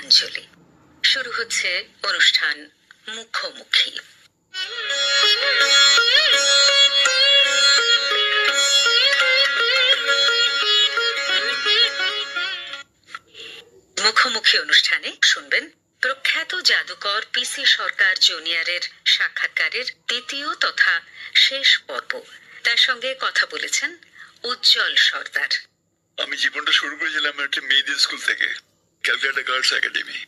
শ্রদ্ধাঞ্জলি শুরু হচ্ছে অনুষ্ঠান মুখোমুখি। মুখোমুখি অনুষ্ঠানে শুনবেন প্রখ্যাত জাদুকর পিসি সরকার জুনিয়রের সাক্ষাৎকারের দ্বিতীয় তথা শেষ পর্ব। তার সঙ্গে কথা বলেছেন উজ্জ্বল সর্দার। আমি জীবনটা শুরু করেছিলাম একটা মেয়েদের স্কুল থেকে। Calcutta girls academy.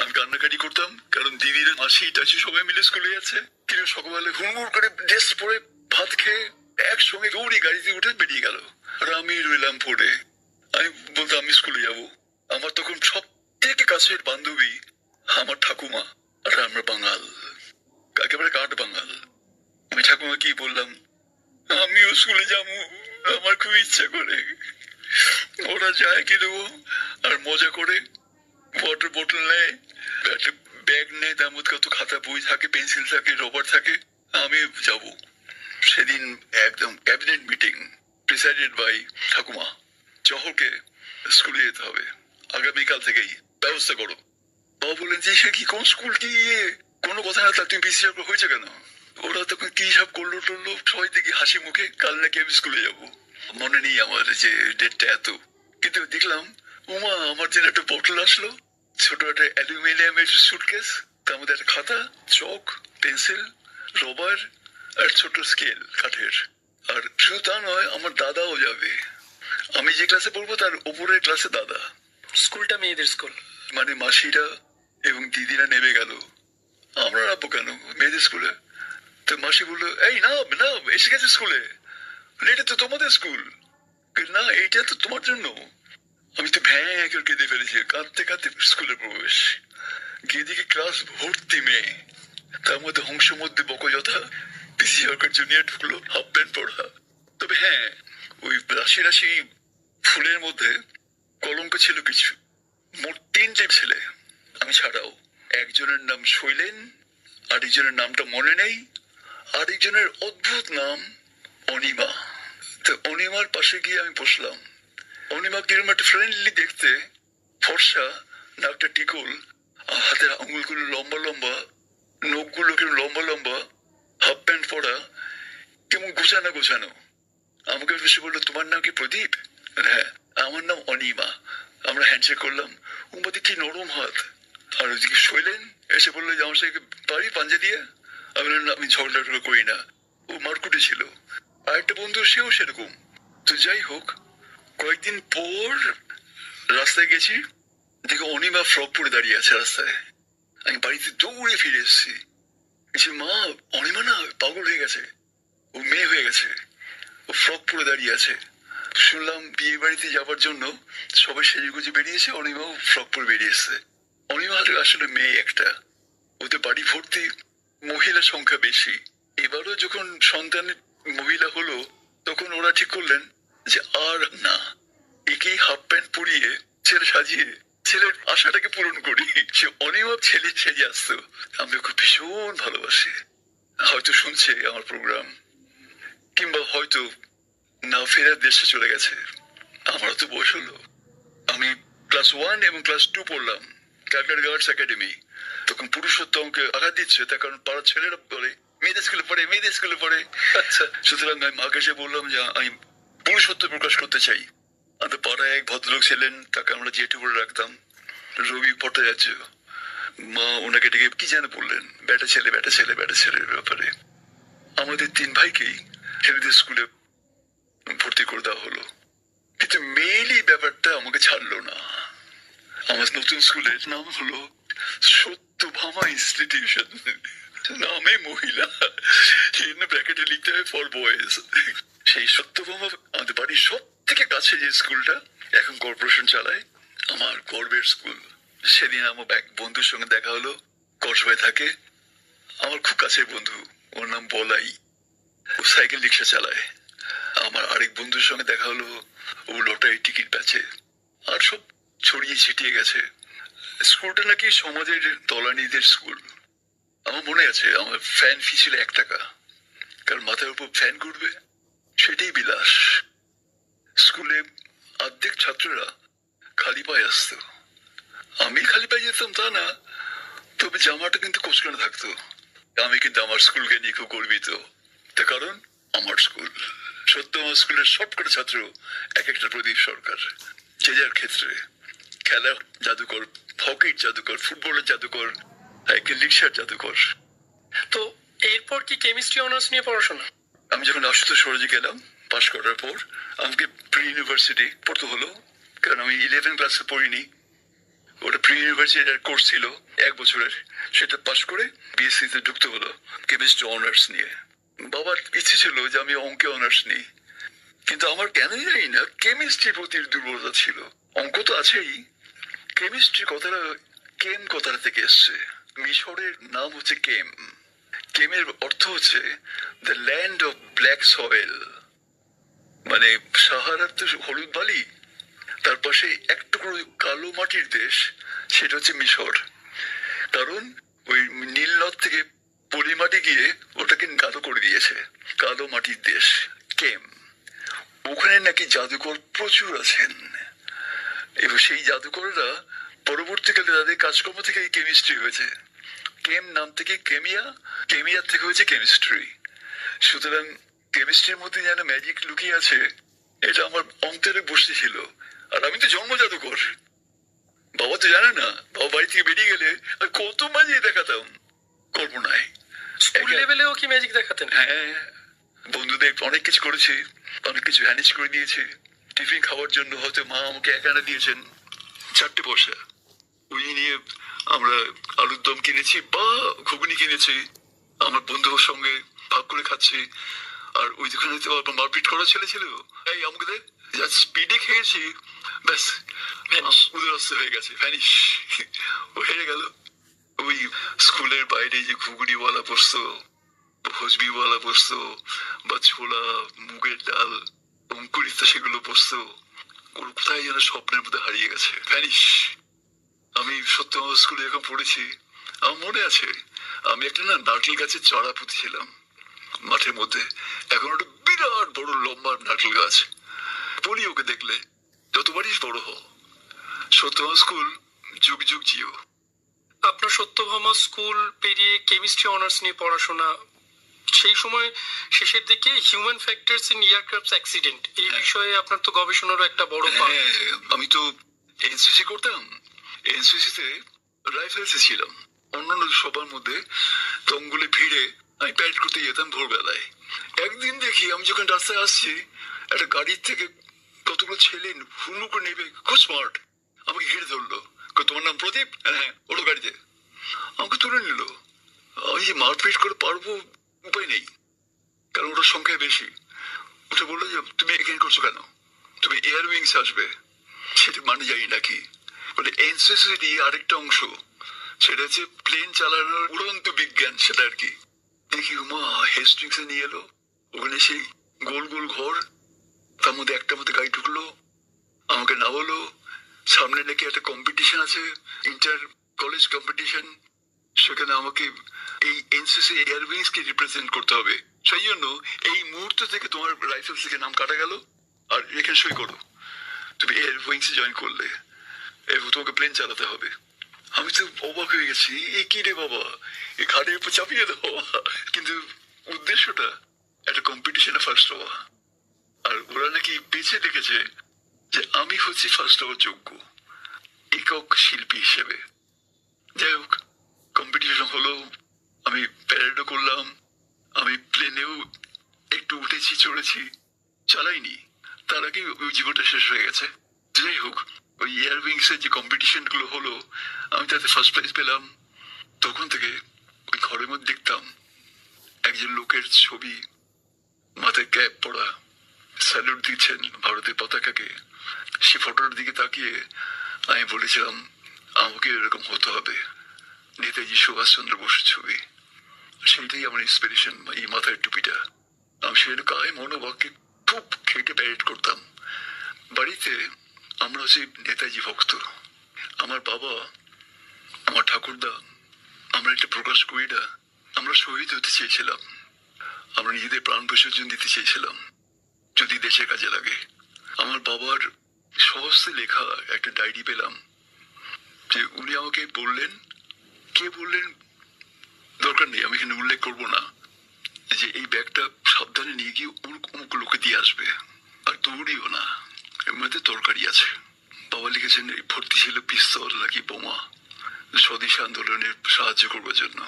আমি কান্নাকাটি করতাম, কারণ দিদিরা মাসি টাসি সবাই মিলে স্কুলে যাচ্ছে। কিন্তু সকালে হুড়মুড় করে ড্রেস পরে ভাত খেয়ে একসঙ্গে দৌড়ি গাড়িতে উঠে বেরিয়ে গেল। আর আমি রইলাম পড়ে আমি বলতাম, আমি স্কুলে যাব। আমার তখন সব থেকে কাছের বান্ধবী আমার ঠাকুমা, আর আমরা বাঙাল। একেবারে কাঠ বাঙাল। আমি ঠাকুমা কি বললাম, আমিও স্কুলে যাব, আমার খুব ইচ্ছা করে। ওরা যায় কি দেবো? আর মজা করে ওয়াটার বোতল নেয়, একটা ব্যাগ নেয়, তার মধ্যে কত খাতা বই থাকে পেন্সিল থাকে রবার থাকে, আমি যাব। সেদিন একদম ক্যাবিনেট মিটিং প্রিসাইডেড বাই ঠাকুমা। জহরকে স্কুলে যেতে হবে। আগামীকাল থেকেই ব্যবস্থা করো। বাবা বললেন, যে সে কি, কোন স্কুল কি? কোনো কথা না, তা তুমি পিসি হয়েছে কেন? ওরা তখন কি সব করল টরলো সবাই দেখি হাসি মুখে, কাল নাকি আমি স্কুলে যাব। মনে নেই আমার যে ডেটটা এত। কিন্তু দেখলাম উমা আমার জন্য একটা বোতল আসলো। ছোট একটা অ্যালুমিনিয়ামের সুটকেস তার মধ্যে একটা খাতা চক পেন্সিল রবার আর ছোট স্কেল কাঠের। আর শুধু তা নয় আমার দাদাও যাবে। আমি যে ক্লাসে পড়ব তার উপরের ক্লাসে দাদা। স্কুলটা মেয়েদের স্কুল। মানে মাসিরা এবং দিদিরা নেমে গেল। আমরা রাখব কেন? মেয়েদের স্কুলে? তো মাসি বলল এই না না এসে গেছে স্কুলে। এটা তো তোমাদের স্কুল। না এইটা তো তোমার জন্য। আমি তো ভ্যাঁ করে কেঁদে ফেলেছি, কাঁদতে কাঁদতে স্কুলে প্রবেশ গিয়ে দেখি ক্লাস ভর্তি মেয়ে। তার মধ্যে হংস মধ্যে বকযথা পিসি সরকার জুনিয়র ঢুকলো হাফ প্যান্ট পড়া তবে হ্যাঁ ওই রাশি রাশি ফুলের মধ্যে কলঙ্ক ছিল কিছু। মোট তিনটে ছেলে, আমি ছাড়াও। একজনের নাম শৈলেন, আরেকজনের নামটা মনে নেই, আরেকজনের অদ্ভুত নাম অনিমা। তো অনিমার পাশে গিয়ে আমি বসলাম। অনিমা কিরম একটা ফ্রেন্ডলি দেখতে। ফর্সা, নাকটা টিকল হাতের আঙুলগুলো লম্বা লম্বা, নখগুলো কিরম লম্বা লম্বা হাফ প্যান্ট পরা, কেমন গোছানো গোছানো। আমাকে এসে বলল, তোমার নাম কি প্রদীপ? হ্যাঁ আমার নাম অনিমা। আমরা হ্যান্ডশেক করলাম। উমাদি কি নরম হাত। আর ওইদিকে শৈলেন এসে বলল যে, আমার সাথে পারি পাঞ্জা দিয়ে? আমি আমি ঝগড়া করি না। ও মারকুটে ছিল। আর একটা বন্ধু, সেও সেরকম। তো যাই হোক কয়েকদিন পর রাস্তায় গেছি, দেখে অনিমা ফ্রক পরে দাঁড়িয়ে আছে রাস্তায়। আমি বাড়িতে দৌড়ে ফিরে এসেছি। যে মা, অনিমা না পাগল হয়ে গেছে। ও মেয়ে হয়ে গেছে। ও ফ্রক পরে দাঁড়িয়ে আছে। শুনলাম বিয়ে বাড়িতে যাবার জন্য সবাই সেজে গুজে বেরিয়েছে, অনিমাও ফ্রক পরে বেরিয়েছে অনিমা আসলে মেয়ে একটা। ওদের বাড়ি ভর্তি মহিলা সংখ্যা বেশি। এবারও যখন সন্তান মহিলা হলো, তখন ওরা ঠিক করলেন যে আর না একেই হাফ প্যান্ট পরিয়ে ছেলে সাজিয়ে ছেলের আশাটাকে পূরণ করি। সে অনিমা ছেলে সেজে আসতো। আমি ওকে ভীষণ ভালোবাসি। হয়তো শুনছে আমার প্রোগ্রাম কিংবা হয়তো না ফেরার দেশে চলে গেছে। আমারও তো বয়স হলো। আমি ক্লাস ওয়ান এবং ক্লাস টু পড়লাম ক্যালকাটা গার্লস একাডেমি তখন পুরুষোত্তমকে আঘাত দিচ্ছে তার কারণ পাড়ার ছেলেরা বলে মেয়েদের স্কুলে পড়ে মেয়েদের স্কুলে পড়ে। আচ্ছা। সুতরাং আমি মাকে এসে বললাম যে আমি পুরুষত্ব প্রকাশ করতে চাই। আমাদের পাড়ায় এক ভদ্রলোক ছিলেন, তাকে আমরা জেঠু বলে রাখতাম। রবি ভট্টাচার্য। মা ওনাকে ডেকে, কি যেন বললেন? বেটা ছেলে বেটা ছেলে বেটা ছেলের ব্যাপারে। আমাদের তিন ভাইকেই ছেলেদের স্কুলে ভর্তি করে দেওয়া হলো। কিন্তু মেয়েলি ব্যাপারটা আমাকে ছাড়লো না। আমার নতুন স্কুলের নাম হলো সত্যভামা ইনস্টিটিউশন। নামে মহিলা। ব্র্যাকেটে লিখতে হয় ফর বয়েজ সেই সত্যভামা আমাদের বাড়ির সব থেকে কাছে যে স্কুলটা, এখন কর্পোরেশন চালায় আমার গর্বের স্কুল। সেদিন আমার এক বন্ধুর সঙ্গে দেখা হলো, কসবায় থাকে। আমার খুব কাছের বন্ধু, ওর নাম বলাই। ও সাইকেল রিক্সা চালায়। আমার আরেক বন্ধুর সঙ্গে দেখা হলো, ও লটারি টিকিট বেচে আর সব ছড়িয়ে ছিটিয়ে গেছে। স্কুলটা নাকি সমাজের তলানিদের স্কুল। আমার মনে আছে, আমার ফ্যান ফি ছিল এক টাকা। কারণ মাথার উপর ফ্যান ঘুরবে। সেটাই বিলাস। স্কুলে অর্ধেক ছাত্ররা খালি পায়ে আসতো। আমি খালি পায়ে যেতাম তা না, তবে জামাটা কিন্তু কোচকানো থাকতো। আমি কিন্তু আমার স্কুলকে নিয়ে খুব গর্বিত। তার কারণ, আমার স্কুল। সত্য, আমার স্কুলের সবকটা ছাত্র এক একটা প্রদীপ সরকার। যে যার ক্ষেত্রে খেলা জাদুকর, হকির জাদুকর, ফুটবলের জাদুকর সাইকেল রিক্সার জাদুকর। তো এরপর কি কেমিস্ট্রি অনার্স নিয়ে পড়াশোনা? আমি যখন আশুতোষ সরোজে গেলাম, পাশ করার পর, আমাকে প্রি ইউনিভার্সিটি পড়তে হলো, কারণ আমি ইলেভেন ক্লাসে পড়িনি। ওটা প্রি ইউনিভার্সিটির কোর্স ছিল, এক বছরের। সেটা পাশ করে বিএসসি তে ঢুকতে হলো কেমিস্ট্রি অনার্স নিয়ে। বাবার ইচ্ছে ছিল যে আমি অঙ্কে অনার্স নিই। কিন্তু আমার কেন জানি না কেমিস্ট্রির প্রতি দুর্বলতা ছিল। অঙ্ক তো আছেই। কেমিস্ট্রি কথাটা কেম কথাটা থেকে এসছে। মিশরের নাম হচ্ছে কেম কেমের অর্থ হচ্ছে the land of black soil মানে সাহারার তো হলুদ বালি, তার পাশে এক টুকরো কালো মাটির দেশ, সেটা হচ্ছে মিশর। কারণ ওই নীল নদ থেকে পলি মাটি গিয়ে ওটাকে কালো করে দিয়েছে, কালো মাটির দেশ, কেম। ওখানে নাকি জাদুকর প্রচুর আছেন। এবং সেই জাদুকররা পরবর্তীকালে তাদের কাজকর্ম থেকে এই কেমিস্ট্রি হয়েছে। কেম নাম থেকে কেমিয়া কেমিয়া থেকে হয়েছে কেমিস্ট্রি সুতরাং কেমিস্ট্রির মধ্যে যেন ম্যাজিক লুকিয়ে আছে এটা আমার অন্তরে বসেছিল আর আমি তো জন্ম জাদুকর। বাবা তো জানে না বাবা বাড়ি থেকে বেরিয়ে গেলে আমি কত মাঝিয়ে দেখাতাম কল্পনায়। স্কুল লেভেলেও কি ম্যাজিক দেখাতেন? হ্যাঁ বন্ধুদের অনেক কিছু করেছি অনেক কিছু ম্যানেজ করে দিয়েছে টিফিন খাওয়ার জন্য হয়তো মা আমাকে এক আনা দিয়েছেন চারটে পয়সা। ওই নিয়ে আমরা আলুর দম কিনেছি বা ঘুগনি কিনেছি। আমার বন্ধুর সঙ্গে ভাগ করে খাচ্ছি। আর ওই দোকানে তো আবার মারপিট করা ছেলে ছিল। এই আমাকে যা স্পিডে খেয়েছি ব্যাস। উদরস্ত হয়ে গেছে। ভ্যানিশ ও হেরে গেল। ওই স্কুলের বাইরে যে ঘুগনিওয়ালা বসতো হজবিওয়ালা বসতো বা ছোলা মুগের ডাল অঙ্কুরিত সেগুলো বসতো ওর কোথায় যেন স্বপ্নের মধ্যে হারিয়ে গেছে। ভ্যানিশ আমি সত্য স্কুলে যখন পড়েছি। আমার মনে আছে আমি একটা না নারকেল গাছের চারা পুঁতেছিলাম মাঠের মধ্যে এখন ওটা বিরাট বড় লম্বা নারকেল গাছ। বলি ওকে দেখলে যতবারই বড় হ স্কুল যুগ যুগ জিও। আপনার সত্যভামা স্কুল পেরিয়ে কেমিস্ট্রি অনার্স নিয়ে পড়াশোনা সেই সময় শেষের দিকে human factors in aircraft accident এই বিষয়ে আপনার তো গবেষণারও একটা বড় হ্যাঁ আমি তো এনসিসি করতাম। এনসিসি তে রাইফেলসে ছিলাম। অন্যান্য সবার মধ্যে তঙ্গুলে ভিড়ে আমি প্যারেড করতে যেতাম ভোরবেলায়। একদিন দেখি আমি যখন রাস্তায় আসছি, একটা গাড়ির থেকে কতগুলো ছেলে হুমু করে নেবে, খুব স্মার্ট আমাকে ঘিরে ধরলো। তোমার নাম প্রদীপ? হ্যাঁ ওটো গাড়িতে। আমাকে তুলে নিল। আমি যে মারপিট করে পারব, উপায় নেই। কারণ ওটার সংখ্যায় বেশি। ওটা বলল যে, তুমি এখানে করছ কেন? তুমি এয়ার উইংস আসবে। সেটা মানে যাই নাকি বলে এনসিসিটি আরেকটা অংশ। সেটা হচ্ছে প্লেন চালানোর উড়ন্ত বিজ্ঞান, সেটা আর কি। দেখি, উমা হেস্টিংস নিয়ে এলো। ওখানে সেই গোল গোল ঘর, তার মধ্যে একটা মধ্যে গাড়ি ঢুকলো, আমাকে নামালো। সামনে নাকি একটা কম্পিটিশন আছে ইন্টার কলেজ কম্পিটিশন সেখানে আমাকে এই এনসিসি এয়ারউইংস কে রিপ্রেজেন্ট করতে হবে। সেই জন্য এই মুহূর্ত থেকে তোমার রাইফেলস থেকে নাম কাটা গেল। আর এখানে সই করো। তুমি এয়ার উইংস জয়েন করলে। এবং তোমাকে প্লেন চালাতে হবে। আমি তো অবাক হয়ে গেছি। এই কি রে বাবা? এই ঘাড়ের উপর চাপিয়ে দাও। কিন্তু উদ্দেশ্যটা, একটা কম্পিটিশনে ফার্স্ট হওয়া। আর ওরা নাকি বেছে দেখেছে যে আমি হচ্ছি ফার্স্ট হওয়ার যোগ্য, একক শিল্পী হিসেবে। যাই হোক কম্পিটিশন হলো, আমি প্যারেডও করলাম, আমি প্লেনেও একটু উঠেছি, চড়েছি, চালাইনি। তার আগে ওই জীবনটা শেষ হয়ে গেছে। যাই হোক ওই এয়ার উইংস এর যে কম্পিটিশনগুলো হলো, আমি তাতে ফার্স্ট প্রাইজ পেলাম। তখন থেকে ওই ঘরের মধ্যে দেখতাম একজন লোকের ছবি মাথায় ক্যাপ পরা স্যালুট দিচ্ছেন ভারতের পতাকাকে। সে ফটোর দিকে তাকিয়ে আমি বলেছিলাম, আমাকে এরকম হতে হবে। নেতাজি সুভাষচন্দ্র বসুর ছবি। সেইটাই আমার ইন্সপিরেশন এই মাথার টুপিটা। আমি সেটা গায়ে মনোবাক্যে খুব খেটে প্যারেড করতাম। বাড়িতে আমরা হচ্ছে নেতাজি ভক্ত। আমার বাবা, আমার ঠাকুরদা, আমরা একটা প্রকাশ না আমরা শহীদ হতে চেয়েছিলাম। আমরা নিজেদের প্রাণ বিসর্জন দিতে চেয়েছিলাম, যদি দেশের কাজে লাগে। আমার বাবার সহজে লেখা একটা ডায়েরি পেলাম, যে উনি আমাকে বললেন, কে বললেন? দরকার নেই, আমি এখানে উল্লেখ করব না, যে এই ব্যাগটা সাবধানে নিয়ে গিয়ে অমুক অমুক লোকে দিয়ে আসবে, আর দৌড়িও না। এর তরকারি আছে। বাবা লিখেছেন, এই ভর্তি ছিল পিস্তল নাকি বোমা? স্বদেশ আন্দোলনে সাহায্য করবার জন্য।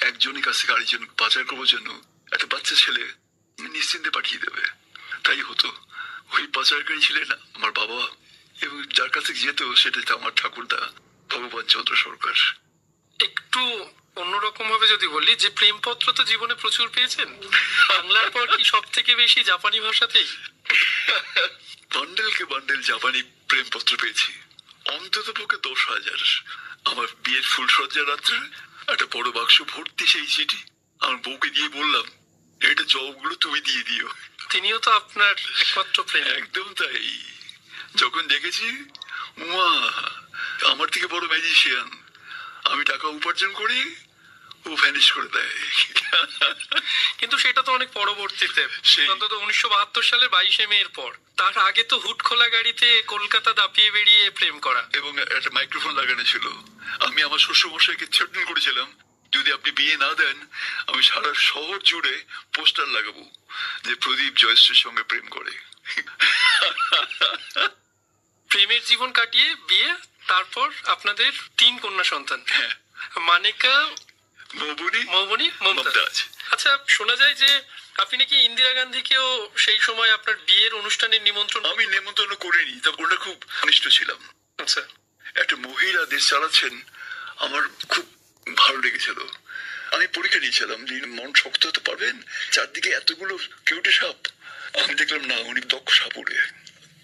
একজনের কাছ থেকে আরেকজন পাচার করবার জন্য একটা বাচ্চা ছেলে নিশ্চিন্তে পাঠিয়ে দেবে। তাই হতো। ওই পাচারকারী ছিলেন আমার বাবা এবং যার কাছে যেত সেটা আমার ঠাকুরদা, ভগবান চন্দ্র সরকার। একটু অন্যরকম ভাবে যদি বলি, যে প্রেমপত্র তো জীবনে প্রচুর পেয়েছেন, বাংলার পর কি সব থেকে বেশি জাপানি ভাষাতেই? বান্ডেলকে বান্ডেল জাপানি প্রেমপত্র পেয়েছি। অন্তত পক্ষে দশ হাজার। আমার বিয়ের ফুলসজ্জা রাত্রে একটা বড় বাক্স ভর্তি সেই চিঠি। আমার বউকে দিয়ে বললাম এটা জবগুলো তুমি দিয়ে দিও। তিনিও তো আপনার একমাত্র প্রেম একদম তাই। যখন দেখেছি উমা আমার থেকে বড় ম্যাজিশিয়ান আমি টাকা উপার্জন করি ও করে দেয়। কিন্তু সেটা তো অনেক পরবর্তীতে। অন্তত উনিশশো বাহাত্তর সালের বাইশে পর। তার আগে তো হুট খোলা গাড়িতে কলকাতা দাপিয়ে বেরিয়ে প্রেম করা। এবং একটা মাইক্রোফোন লাগানো ছিল। আমি আমার শ্বশুরমশাইকে থ্রেটন করেছিলাম যদি আপনি বিয়ে না দেন আমি সারা শহর জুড়ে পোস্টার লাগাবো যে প্রদীপ জয়শ্রীর সঙ্গে প্রেম করে। প্রেমের জীবন কাটিয়ে বিয়ে তারপর আপনাদের তিন কন্যা সন্তান। হ্যাঁ। মানিকা মৌবনি? মৌবনি? মমতাজ। আচ্ছা শোনা যায় যে আপনি নাকি ইন্দিরা গান্ধীকেও সেই সময় আপনার বিয়ের অনুষ্ঠানের নিমন্ত্রণ আমি নেমন্তন্ন করিনি তা ওটা খুব ঘনিষ্ঠ ছিলাম। আচ্ছা। একটা মহিলা দেশ চালাচ্ছেন আমার খুব ভালো লেগেছিল। আমি পরীক্ষা নিয়েছিলাম যে মন শক্ত হতে পারবেন? চারদিকে এতগুলো কেউটে সাপ। আমি দেখলাম না উনি দক্ষ সাপুরে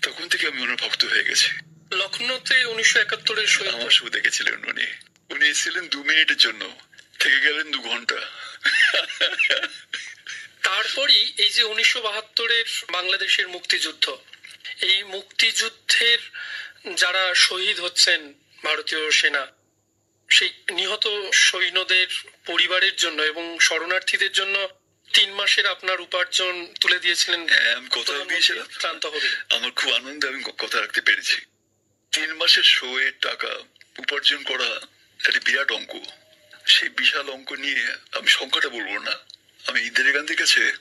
তখন থেকে আমি ওনার ভক্ত হয়ে গেছি। লখনৌতে উনিশশো একাত্তরের আমার শুধু দেখেছিলেন উনি। উনি এসেছিলেন দু মিনিটের জন্য। থেকে গেলেন দু ঘণ্টা। তারপরই এই যে উনিশশো বাহাত্তরের বাংলাদেশের মুক্তিযুদ্ধ এই মুক্তিযুদ্ধের যারা শহীদ হচ্ছেন ভারতীয় সেনা সেই নিহত সৈন্যদের পরিবারের জন্য এবং শরণার্থীদের জন্য তিন মাসের আপনার উপার্জন তুলে দিয়েছিলেন হ্যাঁ আমি কথা দিয়েছিলাম। ক্লান্ত হবে আমার খুব আনন্দ আমি কথা রাখতে পেরেছি। তিন মাসের শো টাকা উপার্জন করা একটা বিরাট অঙ্ক। সেই বিশাল অঙ্ক নিয়ে আমি সংখ্যাটা বলব না। আমি ইন্দিরা গান্ধীর কাছে,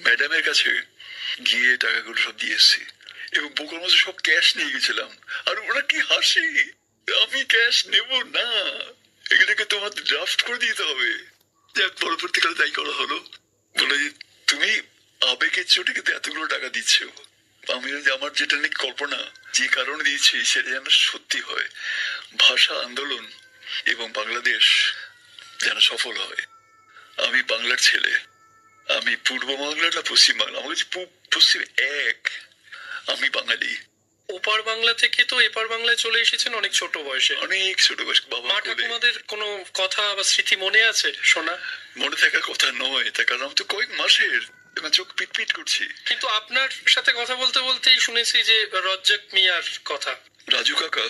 ম্যাডামের কাছে গিয়ে টাকাগুলো সব দিয়ে এসেছি। এবং বোকার মধ্যে সব ক্যাশ নিয়ে গেছিলাম। আর ওরা কি হাসি? আমি ক্যাশ নেব না। এগুলোকে তোমার ড্রাফট করে দিতে হবে। যাক, পরবর্তীকালে তাই করা হলো। বলে যে, তুমি আবেগের চোটে কিন্তু এতগুলো টাকা দিচ্ছ। আমি আমার যেটা নাকি কল্পনা, যে কারণে দিয়েছি, সেটা যেন সত্যি হয়। ভাষা, আন্দোলন এবং বাংলাদেশ যেন সফল হয়? আমি বাংলার ছেলে। আমি পূর্ব বাংলা না পশ্চিম বাংলা? আমার কাছে পশ্চিম এক। আমি বাঙালি। ওপার বাংলা থেকে তো এপার বাংলায় চলে এসেছেন অনেক ছোট বয়সে। অনেক ছোট বয়স বাবা মা ঠাকুমাদের কোনো কথা বা স্মৃতি মনে আছে শোনা মনে থাকার কথা নয় তার কারণ আমি তো কয়েক মাসের চোখ পিটপিট করছি। কিন্তু আপনার সাথে কথা বলতে বলতেই শুনেছি যে রজ্জাক মিয়ার কথা। রাজু কাকা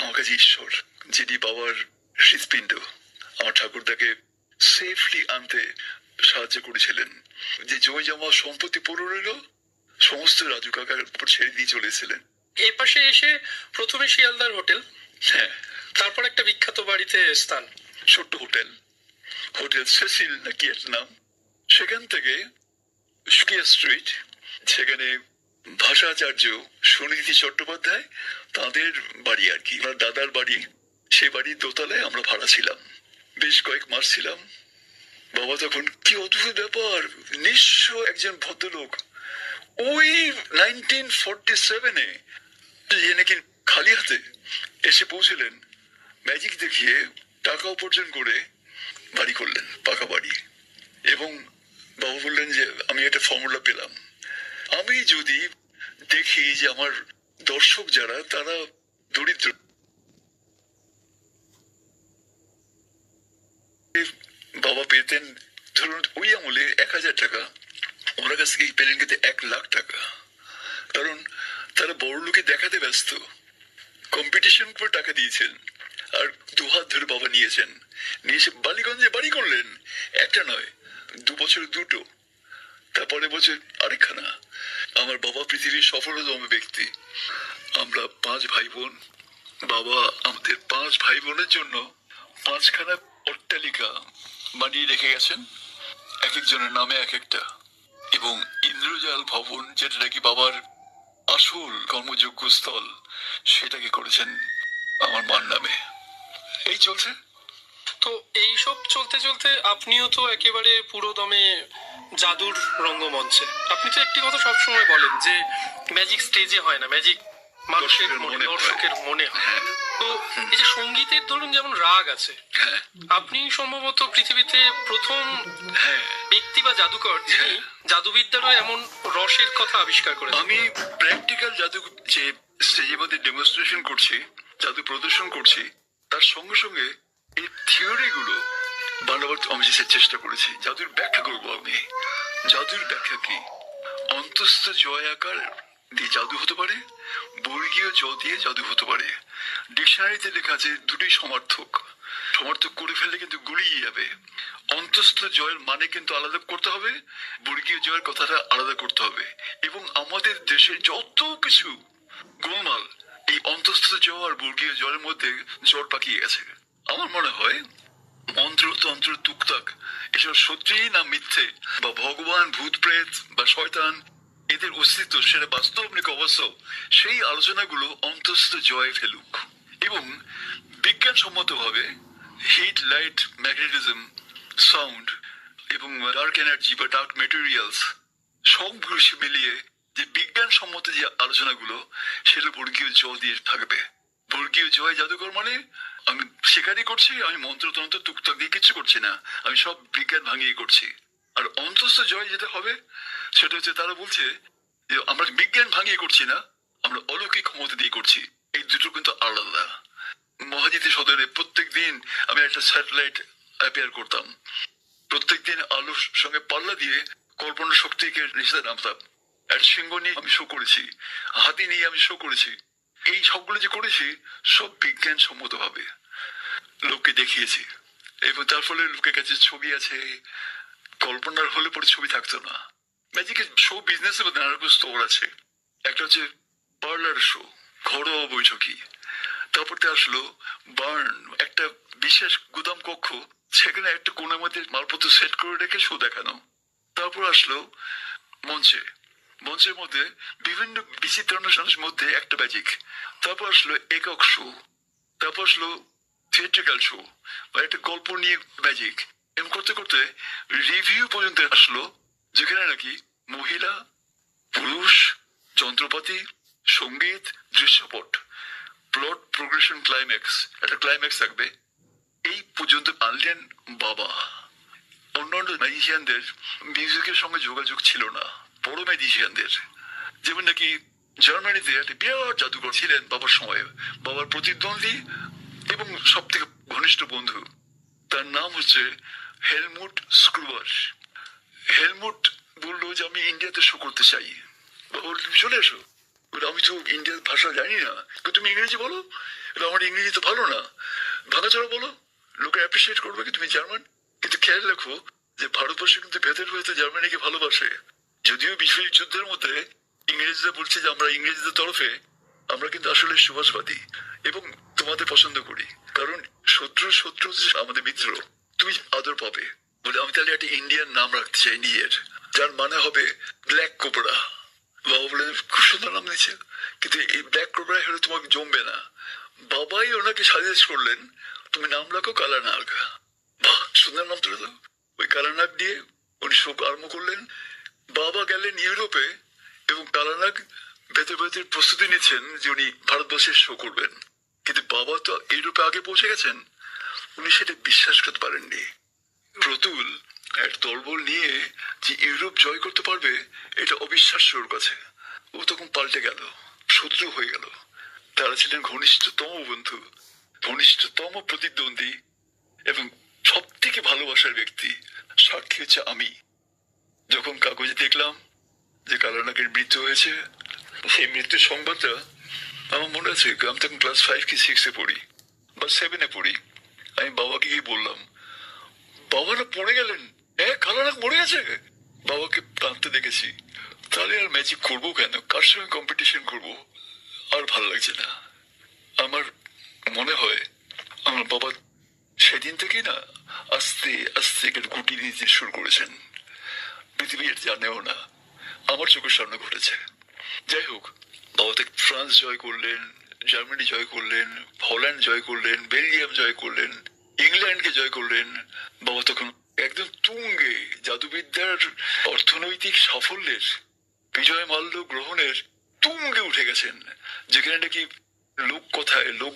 আমার কাছে ঈশ্বর যিনি বাবার হৃৎপিণ্ড। আমার ঠাকুরদাকে সেফলি আনতে সাহায্য করেছিলেন। যে জয় জমা সম্পত্তি পড়ে রইল সমস্ত রাজু কাকার উপর ছেড়ে দিয়ে চলেছিলেন এ পাশে এসে প্রথমে শিয়ালদার হোটেল হ্যাঁ। তারপর একটা বিখ্যাত বাড়িতে স্থান। ছোট্ট হোটেল। হোটেল সেসিল নাকি এর নাম? সেখান থেকে সুকিয়া স্ট্রিট সেখানে ভাষাচার্য সুনীতি চট্টোপাধ্যায় তাদের বাড়ি আর কি। দাদার বাড়ি সে বাড়ির দোতলায় আমরা ভাড়া ছিলাম। বেশ কয়েক মাস ছিলাম। বাবা তখন, কি অদ্ভুত ব্যাপার, নিঃস্ব একজন ভদ্রলোক। ওই নাইনটিন ফোরটি সেভেনে নাকি খালি হাতে এসে পৌঁছলেন। ম্যাজিক দেখিয়ে টাকা উপার্জন করে বাড়ি করলেন, পাকা বাড়ি। এবং বাবা বললেন যে, আমি একটা ফর্মুলা পেলাম। আমি যদি দেখি যে আমার দর্শক যারা, তারা দরিদ্র বাবা পেতেন, ধরুন ওই আমলে এক হাজার টাকা, ওনার কাছ থেকে পেলেন কিন্তু এক লাখ টাকা। কারণ তারা বড় লোকে দেখাতে ব্যস্ত। কম্পিটিশন করে টাকা দিয়েছেন, আর দু হাত ধরে বাবা নিয়েছেন। নিয়ে এসে বালিগঞ্জে বাড়ি করলেন। একটা নয়, দু বছর দুটো। তারপরে বছর আরেকখানা। আমার বাবা পৃথিবীর সফলতম ব্যক্তি। আমরা পাঁচ ভাই বোন। বাবা আমাদের পাঁচ ভাই বোনের জন্য পাঁচখানা অট্টালিকা বানিয়ে রেখে গেছেন এক একজনের নামে এক একটা। এবং ইন্দ্রজাল ভবন, যেটা নাকি বাবার আসল কর্মযোগ্য স্থল, সেটাকে করেছেন আমার মার নামে। এই চলছে? তো এইসব চলতে চলতে আপনিও তো একেবারে পুরো দমে জাদুর রঙ্গমঞ্চে। আপনি তো একটি কথা সবসময় বলেন যে ম্যাজিক স্টেজে হয় না ম্যাজিক মানুষের দর্শকের মনে হয়। দর্শকের মনে হয়। তো এই যে সঙ্গীতের ধরুন যেমন রাগ আছে হ্যাঁ। আপনি সম্ভবত পৃথিবীতে প্রথম হ্যাঁ। ব্যক্তি বা জাদুকর যিনি জাদুবিদ্যারও এমন রসের কথা আবিষ্কার আমি প্র্যাকটিক্যাল জাদু যে স্টেজের মধ্যে ডেমনস্ট্রেশন করছি জাদু প্রদর্শন করছি তার সঙ্গে সঙ্গে এই থিওরি গুলো বানাবার আমি চেষ্টা করেছি। জাদুর ব্যাখ্যা করব আমি। জাদুর ব্যাখ্যা কি? অন্তস্থ জয় আকার দিয়ে জাদু হতে পারে বর্গীয় জ দিয়ে জাদু হতে পারে। ডিকশনারিতে লেখা আছে দুটি সমার্থক। সমার্থক করে ফেললে কিন্তু গুলিয়ে যাবে। অন্তস্থ জয়ের মানে কিন্তু আলাদা করতে হবে, বর্গীয় জয়ের কথাটা আলাদা করতে হবে। এবং আমাদের দেশে যত কিছু, গোলমাল, এই অন্তস্থ জয় আর বর্গীয় জয়ের মধ্যে জ্বর পাকিয়ে গেছে। আমার মনে হয়, মন্ত্র তন্ত্র তুকতাক এসব সত্যি না মিথ্যে? বা ভগবান ভূত প্রেত বা শয়তান এদের অস্তিত্ব সেটা বাস্তব নাকি অবাস্তব সেই আলোচনাগুলো অন্তস্থ জয়ে ফেলুক। এবং বিজ্ঞানসম্মতভাবে হিট লাইট ম্যাগনেটিজম সাউন্ড এবং ডার্ক এনার্জি বা ডার্ক মেটেরিয়ালস সবগুলো মিলিয়ে যে বিজ্ঞানসম্মত যে আলোচনাগুলো, সেগুলো বর্গীয় জ দিয়ে থাকবে। বর্গীয় জয় জাদুকর মানে আমি শিকারই করছি, আমি মন্ত্রতন্ত্র টুকটাক দিয়ে কিচ্ছু করছি না, আমি সব বিজ্ঞান ভাঙিয়ে করছি। আর অন্তস্থ জয় যেটা হবে সেটা হচ্ছে তারা বলছে যে, আমরা বিজ্ঞান ভাঙিয়ে করছি না, আমরা অলৌকিক ক্ষমতা দিয়ে করছি। এই দুটো কিন্তু আলাদা। মহাজিতি সদনে প্রত্যেক দিন আমি একটা স্যাটেলাইট অ্যাপিয়ার করতাম। প্রত্যেকদিন আলোর সঙ্গে পাল্লা দিয়ে কল্পনা শক্তিকে নিচে নামতাম একটা সিংহ নিয়ে আমি শো করেছি, হাতি নিয়ে আমি শো করেছি। এই সবগুলো যে করেছি, সব বিজ্ঞান সম্মত ভাবে। লোককে দেখিয়েছি। এবং তার ফলে লোকের কাছে ছবি আছে। কল্পনার হলে পরে ছবি থাকতো না। ম্যাজিকের শো বিজনেস নানা রকম স্টোর আছে। একটা হচ্ছে পার্লার শো ঘরোয়া বৈঠকি তারপরতে আসলো বার্ন একটা বিশেষ গুদাম কক্ষ, সেখানে একটা কোণের মধ্যে মালপত্র সেট করে রেখে শো দেখানো। তারপর আসলো মঞ্চে। মঞ্চের মধ্যে বিভিন্ন বিচিত্র অনুষ্ঠানের মধ্যে একটা ম্যাজিক তারপর আসলো একক শো তারপর আসলো থিয়েট্রিক্যাল শো বা একটা গল্প নিয়ে ম্যাজিক এম করতে করতে রিভিউ পর্যন্ত আসলো যেখানে নাকি মহিলা, পুরুষ, যন্ত্রপাতি, সংগীত, দৃশ্যপট প্লট প্রোগ্রেশন ক্লাইম্যাক্স একটা ক্লাইম্যাক্স থাকবে। এই পর্যন্ত আনলেন বাবা। অন্যান্য ম্যাজিশিয়ানদের মিউজিকের সঙ্গে যোগাযোগ ছিল না, বড় ম্যাজিশিয়ানদের যেমন নাকি জার্মানিতে একটা বিরাট জাদুঘর ছিলেন বাবার সময়, বাবার প্রতিদ্বন্দ্বী এবং সব থেকে ঘনিষ্ঠ বন্ধু। তার নাম হচ্ছে হেলমুট স্ক্রুবার হেলমুট বলল যে আমি ইন্ডিয়াতে শো করতে চাই। চলে এসো। আমি তো ইন্ডিয়ার ভাষা জানি না। তুমি ইংরেজি বলো। আমার ইংরেজি তো ভালো না। ভাঙাচোরা বলো লোকে অ্যাপ্রিসিয়েট করবে কি তুমি জার্মান? কিন্তু খেয়াল রাখো যে ভারতবর্ষ কিন্তু ভেতর ভেতর জার্মানিকে ভালোবাসে। যদিও বিশ্বযুদ্ধ যুদ্ধের মধ্যে ইংরেজরা বলছে যে আমরা ইংরেজদের তরফে আমরা কিন্তু আসলে সুভাষবাদী এবং তোমাদের পছন্দ করি। কারণ শত্রু শত্রু আমাদের মিত্র। তুমি আদর পাবে। বলে, আমি তাহলে একটা ইন্ডিয়ান নাম রাখতে চাই নিজের যার মানে হবে ব্ল্যাক কোবরা বাবা বলে, খুব সুন্দর নাম দিয়েছে। কিন্তু এই ব্ল্যাক কোবরা হলে তোমাকে জমবে না। বাবাই ওনাকে সাজেস্ট করলেন, তুমি নাম রাখো কালানাগ। বাহ, সুন্দর নাম তুলে দাও। ওই কালানাগ দিয়ে উনি শোক আরম্ভ করলেন। বাবা গেলেন ইউরোপে এবং কালানাগ ভেতর ভেতর প্রস্তুতি নিচ্ছেন যে উনি ভারতবর্ষের শো করবেন। কিন্তু বাবা তো ইউরোপে আগে পৌঁছে গেছেন। উনি সেটা বিশ্বাস করতে পারেননি। প্রতুল, এক দলবল নিয়ে যে ইউরোপ জয় করতে পারবে, এটা অবিশ্বাস্য ওর কাছে। ও তখন পাল্টে গেল, শত্রু হয়ে গেল। তারা ছিলেন ঘনিষ্ঠতম বন্ধু, ঘনিষ্ঠতম প্রতিদ্বন্দ্বী এবং সব থেকে ভালোবাসার ব্যক্তি, সাক্ষী হচ্ছে আমি। যখন কাগজে দেখলাম যে কালানাকের মৃত্যু হয়েছে, সেই মৃত্যুর সংবাদটা আমার মনে আছে, আমি তখন ক্লাস ফাইভ কি সিক্সে পড়ি, বা সেভেনে পড়ি। আমি বাবাকে গিয়ে বললাম বাবারা পড়ে গেলেন। হ্যাঁ কালানাক মরে গেছে। বাবাকে কাঁদতে দেখেছি। তাহলে আর ম্যাজিক করব কেন? কার সঙ্গে কম্পিটিশন করব? আর ভালো লাগছে না। আমার মনে হয়, আমার বাবা সেদিন থেকে না আস্তে আস্তে একটা গুটি দিতে শুরু করেছেন। পৃথিবীর জানেও না, আমার চোখের সামনে ঘটেছে। যাই হোক, বাবা তো ফ্রান্স জয় করলেন, জার্মানি জয় করলেন, হল্যান্ড জয় করলেন, বেলজিয়াম জয় করলেন, ইংল্যান্ডকে জয় করলেন বাবা তখন একদম তুঙ্গে, জাদুবিদ্যার অর্থনৈতিক সাফল্যের, বিজয় মাল্য গ্রহণের তুঙ্গে উঠে গেছেন। যেখানে নাকি লোক কথায়, লোক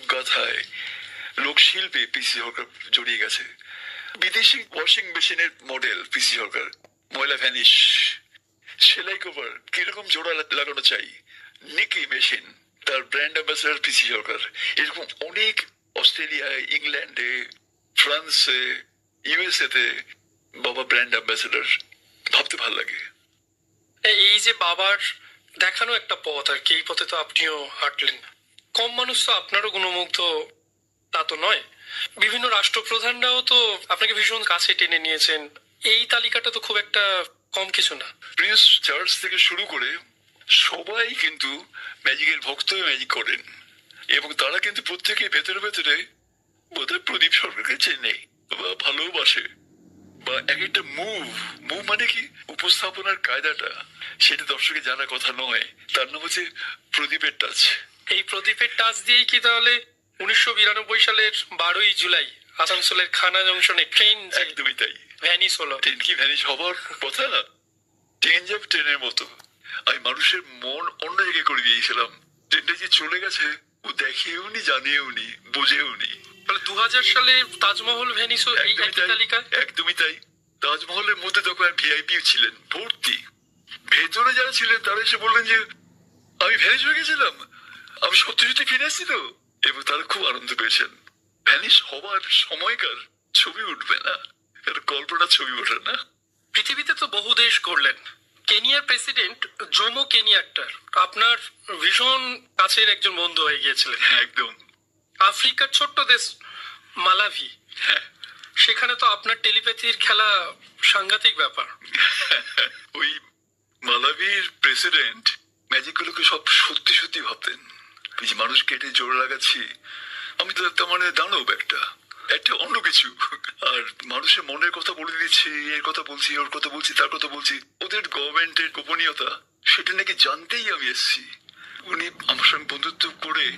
লোকশিল্পে পিসি সরকার জড়িয়ে গেছে। বিদেশি ওয়াশিং মেশিনের মডেল পিসি সরকার, ময়লা ভ্যানিশ সেলাই কভার কীরকম জোড়া লাগানো চাই? নিকি মেশিন তার brand ambassador P C Sarkar. এরকম অনেক অস্ট্রেলিয়ায়, ইংল্যান্ডে, ফ্রান্সে ইউএসএ তে বাবা ব্র্যান্ড অ্যাম্বাসেডার ভাবতে ভালো লাগে। এই যে বাবার দেখানো একটা পথ আর কি এই পথে তো আপনিও হাঁটলেন। কম মানুষ তো আপনারও গুণমুগ্ধ তা তো নয়। বিভিন্ন রাষ্ট্রপ্রধানরাও তো আপনাকে ভীষণ কাছে টেনে নিয়েছেন। এই তালিকাটা তো খুব একটা কম কিছু না। প্রিন্স চার্লস থেকে শুরু করে সবাই কিন্তু ম্যাজিকের ভক্ত ম্যাজিক করেন। এবং তারা কিন্তু প্রত্যেকে ভেতরে ভেতরে বোধহয় প্রদীপ সরকারকে চেনে। বা ভালোবাসে বা এক একটা মুভ মুভ মানে কি? উপস্থাপনার কায়দাটা। সেটা দর্শকে জানা কথা নয়। তার নাম হচ্ছে প্রদীপের টাচ এই প্রদীপের টাচ দিয়েই কি তাহলে উনিশশো বিরানব্বই সালের বারোই জুলাই আসানসোলের খানা জংশনে ট্রেন একদমই তাই। ভ্যানিস হলো। ট্রেন কি ভ্যানিশ হবার কথা? না ট্রেন যাব ট্রেনের মতো। আমি মানুষের মন অন্য জায়গায় করে দিয়েছিলাম। ট্রেনটা যে চলে গেছে ও দেখেও নি জানেও নি বোঝেও নি। তাহলে দু হাজার সালে তাজমহল এই একদমই তাই। তালিকা একদমই তাই। তাজমহলের মধ্যে তখন ভিআইপি ছিলেন ভর্তি। ভেতরে যারা ছিলেন তারা এসে বললেন যে আমি ভ্যানিশ হয়ে গেছিলাম। আমি সত্যি সত্যি ফিরে আসছি তো। এবং তারা খুব আনন্দ পেয়েছেন। ভ্যানিশ হবার সময়কার ছবি উঠবে না? এটা কল্পনা ছবি ওঠে না? পৃথিবীতে তো বহু দেশ করলেন কেনিয়ার প্রেসিডেন্ট জোমো কেনিয়াক্টার আপনার ভীষণ কাছের একজন বন্ধু হয়ে গিয়েছিলেন। হ্যাঁ একদম। আফ্রিকার ছোট্ট দেশ মালাভি। হ্যাঁ। সেখানে তো আপনার টেলিপ্যাথির খেলা সাংঘাতিক ব্যাপার। ওই মালাভির প্রেসিডেন্ট ম্যাজিক গুলোকে সব সত্যি সত্যি ভাবতেন। যে মানুষ কেটে জোর লাগাচ্ছি। আমি তো তার মানে দানব একটা। একটা অন্য কিছু। আর মানুষের মনের কথা বলে দিচ্ছি এর কথা বলছি ওর কথা বলছি তার কথা বলছি। ওদের গভর্নমেন্টের গোপনীয়তা সেটা নাকি জানতেই আমি এসেছি। উনি আমার সঙ্গে বন্ধুত্ব করে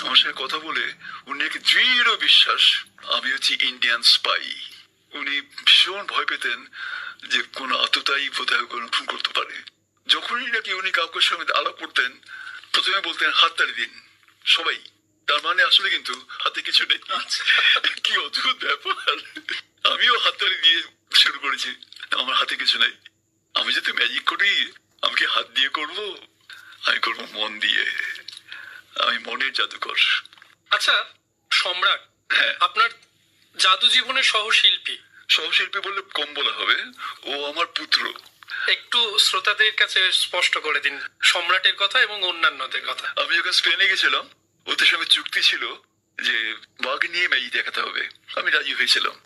আমার সঙ্গে কথা বলে উনি নাকি দৃঢ় বিশ্বাস আমি হচ্ছি ইন্ডিয়ান স্পাই উনি ভীষণ ভয় পেতেন যে কোন আততায়ী বোধহয় খুন করতে পারে। যখনই নাকি উনি কাউকে সঙ্গে আলাপ করতেন প্রথমে বলতেন হাততালি দিন। সবাই। তার মানে আসলে কিন্তু হাতে কিছু নেই। কি অদ্ভুত ব্যাপার। আমিও হাততালি দিয়ে শুরু করেছি। আমার হাতে কিছু নেই। আমি যদি ম্যাজিক করি আমি কি হাত দিয়ে করব? আমি করব মন দিয়ে। আমি মনের জাদুকর। আচ্ছা সম্রাট হ্যাঁ। আপনার জাদু জীবনের সহশিল্পী। সহশিল্পী বললে কম বলা হবে। ও আমার পুত্র। একটু শ্রোতাদের কাছে স্পষ্ট করে দিন। সম্রাটের কথা এবং অন্যান্যদের কথা। আমি যখন স্পেনে গেছিলাম। ওদের সঙ্গে চুক্তি ছিল যে বাঘ নিয়ে ম্যাজি দেখাতে হবে। আমি রাজি হয়েছিলাম।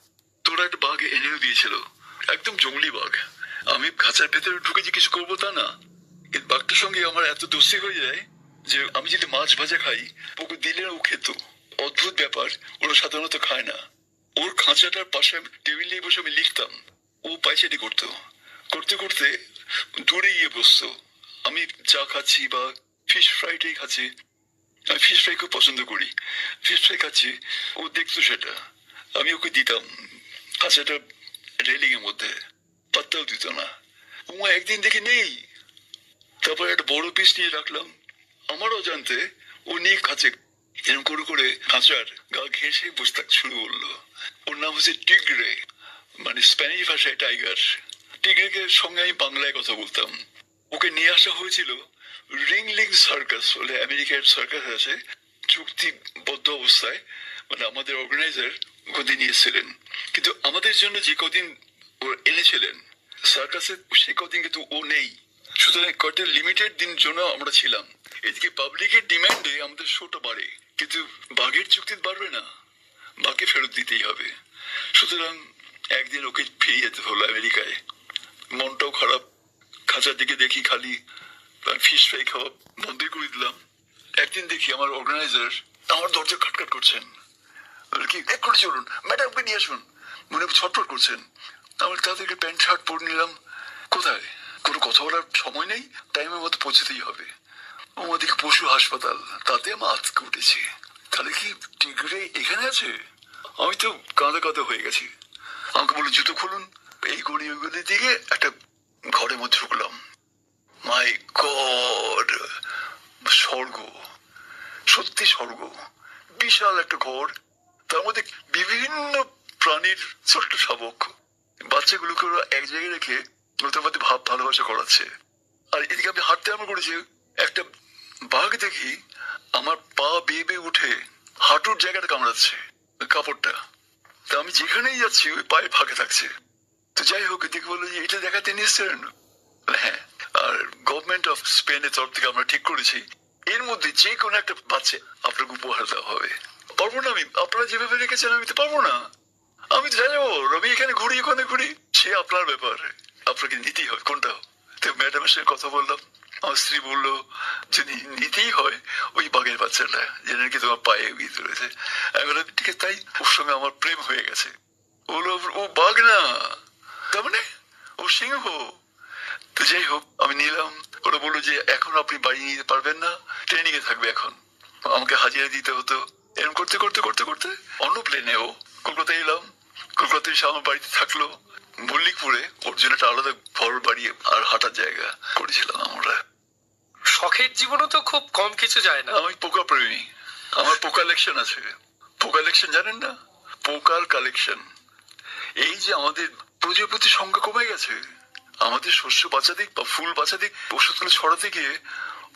তোরা একটা বাঘ এনেও দিয়েছিল। একদম জঙ্গলি বাঘ। আমি খাঁচার ভেতরে ঢুকে যে কিছু করব তা না। বাঘটার সঙ্গে আমার এত দোস্তি হয়ে যায় যে আমি যদি মাছ ভাজা খাই ওকে দিলে ও খেত। অদ্ভুত ব্যাপার, ওরা সাধারণত খায় না। ওর খাঁচাটার পাশে আমি বসে আমি লিখতাম, ও পাইচারি করতো। করতে করতে দূরে গিয়ে বসতো। আমি চা খাচ্ছি বা ফিশ ফ্রাইটাই খাচ্ছি। আমি ফিশ ফ্রাই খুব পছন্দ করি। ফিশ ফ্রাই খাচ্ছি, ও দেখতো সেটা। আমি ওকে দিতাম, খাঁচাটা রেলিং এর মধ্যে। পাত্তাও দিত না। ও একদিন দেখে নেই তারপর একটা বড় পিস নিয়ে রাখলাম। আমারও জানতে ও নিয়ে খাঁচে এরকম করে করে খাঁচার গা ঘেঁষে বসে থাকতে শুরু করল। ওর নাম হচ্ছে টিগরে মানে স্প্যানিশ ভাষায় টাইগার। টিগরেকে সঙ্গে আমি বাংলায় কথা বলতাম। ওকে নিয়ে আসা হয়েছিল রিংলিং সার্কাস বলে আমেরিকার সার্কাস আছে। চুক্তিবদ্ধ অবস্থায়। মানে আমাদের অর্গানাইজার ওখানে নিয়ে এসেছিলেন। কিন্তু আমাদের জন্য যে কদিন ও এনেছিলেন, সার্কাসে সে কদিন কিন্তু ও নেই। সুতরাং কয়েকটা লিমিটেড দিন জন্য আমরা ছিলাম। এদিকে পাবলিকের ডিমান্ডে আমাদের শোটা বাড়ে, কিন্তু বাঘের চুক্তি বাড়বে না। বাঘকে ফেরত দিতেই হবে। সুতরাং একদিন ওকে ফিরিয়ে যেতে হলো আমেরিকায়। মনটাও খারাপ। খাঁচার দিকে দেখি খালি ফিশ ফ্রাই খাওয়া বন্ধই করে দিলাম। একদিন দেখি আমার অর্গানাইজার আমার দরজা খটখট করছেন। কি এক্ষুনি চলুন ম্যাডামকে নিয়ে আসুন। মনে ছটফট করছেন। আমার তাদেরকে প্যান্ট শার্ট পরে নিলাম। কোথায়? কোনো কথা বলার সময় নেই টাইমের মতো পৌঁছতেই হবে। আমাদিকে পশু হাসপাতাল, তাতে আমার আজকে উঠেছি। তাহলে কি টিকরে এখানে আছে? আমি তো কাঁদে কাঁদে হয়ে গেছি। আমাকে বলে জুতো খুলুন। এই গড়ি ওই গলি দিকে একটা ঘরের মধ্যে ঢুকলাম। My god! স্বর্গ। সত্যি স্বর্গ। বিশাল একটা ঘর। তার মধ্যে বিভিন্ন প্রাণীর ছোট্ট শাবক। বাচ্চাগুলোকে ওরা এক জায়গায় রেখে ওদের মধ্যে ভাব ভালোবাসা করাচ্ছে। আর এদিকে আমি হাঁটতে আরম্ভ করেছি, একটা বাঘ দেখি আমার পা বেয়ে বেয়ে উঠে হাঁটুর জায়গাটা কামড়াচ্ছে, কাপড়টা। তা আমি যেখানেই যাচ্ছি, ওই পায়ে ফাঁকে থাকছে। তো যাই হোক দেখে বলল যে, এটা দেখাতে নিশ্চয় হ্যাঁ। আর গভর্নমেন্ট অফ স্পেনের তরফ থেকে আমরা ঠিক করেছি। এর মধ্যে যে কোনো একটা বাচ্চা আপনাকে উপহার দেওয়া হবে। পারব না আমি? আপনারা যেভাবে রেখেছেন, আমি তো পারব না। আমি তো যাই যাব। আমি এখানে ঘুরি, ওখানে ঘুরি। সে আপনার ব্যাপার। আপনাকে নিতেই হয় কোনটা? তো ম্যাডামের সঙ্গে কথা বললাম। আমার স্ত্রী বলল যদি নিতেই হয়, ওই বাঘের বাচ্চাটা যে নাকি তোমার পায়ে বিয়ে ধরেছে আমি ঠিক আছে, তাই ওর সঙ্গে আমার প্রেম হয়ে গেছে। ও বাঘ না। তার মানে ও সিংহ। তো যাই হোক, আমি নিলাম। ওরা বলল যে, এখন আপনি বাড়ি নিতে পারবেন না ট্রেনিং এ থাকবে এখন। আমাকে হাজিরা দিতে হতো। এরকম করতে করতে করতে করতে অন্য প্লেনে ও কলকাতায় এলাম। কলকাতায় এসে আমার বাড়িতে থাকল। মল্লিকপুরে ওর জন্য একটা আলাদা ঘর বাড়ি আর হাঁটার জায়গা করেছিলাম আমরা। শখের জীবনও তো খুব কম কিছু যায় না। আমি পোকা প্রেমী। আমার পোকা কালেকশন আছে। পোকা কালেকশন জানেন না? পোকার কালেকশন এই যে আমাদের প্রজাপতির সংখ্যা কমে গেছে আমাদের শস্য বাঁচা দিক বা ফুল বাঁচা দিক ওষুধগুলো ছড়াতে গিয়ে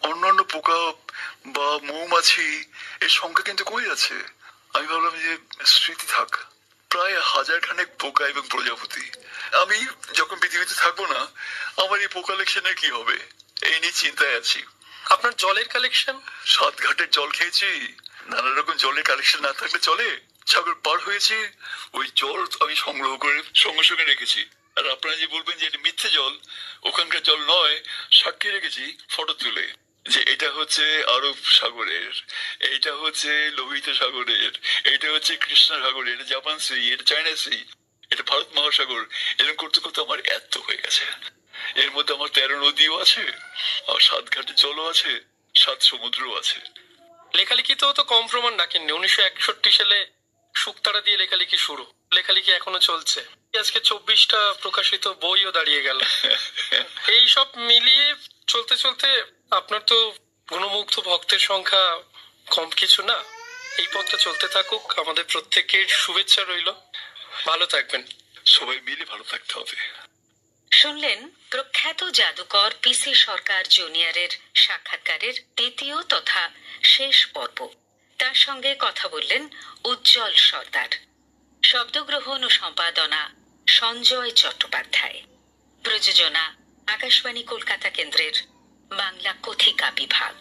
অন্যান্য পোকা বা মৌমাছি এর সংখ্যা কিন্তু কমে যাচ্ছে। আমি ভাবলাম যে স্মৃতি থাক। প্রায় হাজার খানেক পোকা এবং প্রজাপতি। আমি যখন পৃথিবীতে থাকব না আমার এই পোকা কালেকশনের কি হবে? এই নিয়ে চিন্তায় আছি। আপনার জলের কালেকশন সাত ঘাটের জল খেয়েছি। নানা রকম জলের কালেকশন না থাকলে চলে। সাগর পার হয়েছে। ওই জল আমি সংগ্রহ করে সঙ্গে সঙ্গে রেখেছি। আর আপনারা যে বলবেন যে এটা মিথ্যে জল ওখানকার জল নয় সাক্ষী রেখেছি ফটো তুলে। যে এটা হচ্ছে আরব সাগরের এইটা হচ্ছে লোহিত সাগরের এটা হচ্ছে কৃষ্ণ সাগরের এটা জাপান সি এটা চায়না সি এটা ভারত মহাসাগর এরকম করতে করতে আমার এত হয়ে গেছে। এর মধ্যে আমার তেরো নদীও আছে আর সাত ঘাটে জলও আছে সাত সমুদ্রও আছে। লেখালেখিতেও তো কম প্রমাণ রাখেননি। উনিশশো একষট্টি সালে শুকতারা দিয়ে লেখালেখি শুরু। লেখালেখি এখনও চলছে। আজকে চব্বিশটা প্রকাশিত বইও দাঁড়িয়ে গেল। এই সব মিলিয়ে চলতে চলতে আপনার তো গুণমুগ্ধ ভক্তের সংখ্যা কম কিছু না। এই পথটা চলতে থাকুক। আমাদের প্রত্যেকের শুভেচ্ছা রইল। ভালো থাকবেন। সবাই মিলে ভালো থাকতে হবে। শুনলেন প্রখ্যাত জাদুকর পিসি সরকার জুনিয়রের সাক্ষাৎকারের দ্বিতীয় তথা শেষ পর্ব। তার সঙ্গে কথা বললেন উজ্জ্বল সর্দার। শব্দগ্রহণ ও সম্পাদনা সঞ্জয় চট্টোপাধ্যায়। প্রযোজনা আকাশবাণী কলকাতা কেন্দ্রের বাংলা কথিকা বিভাগ।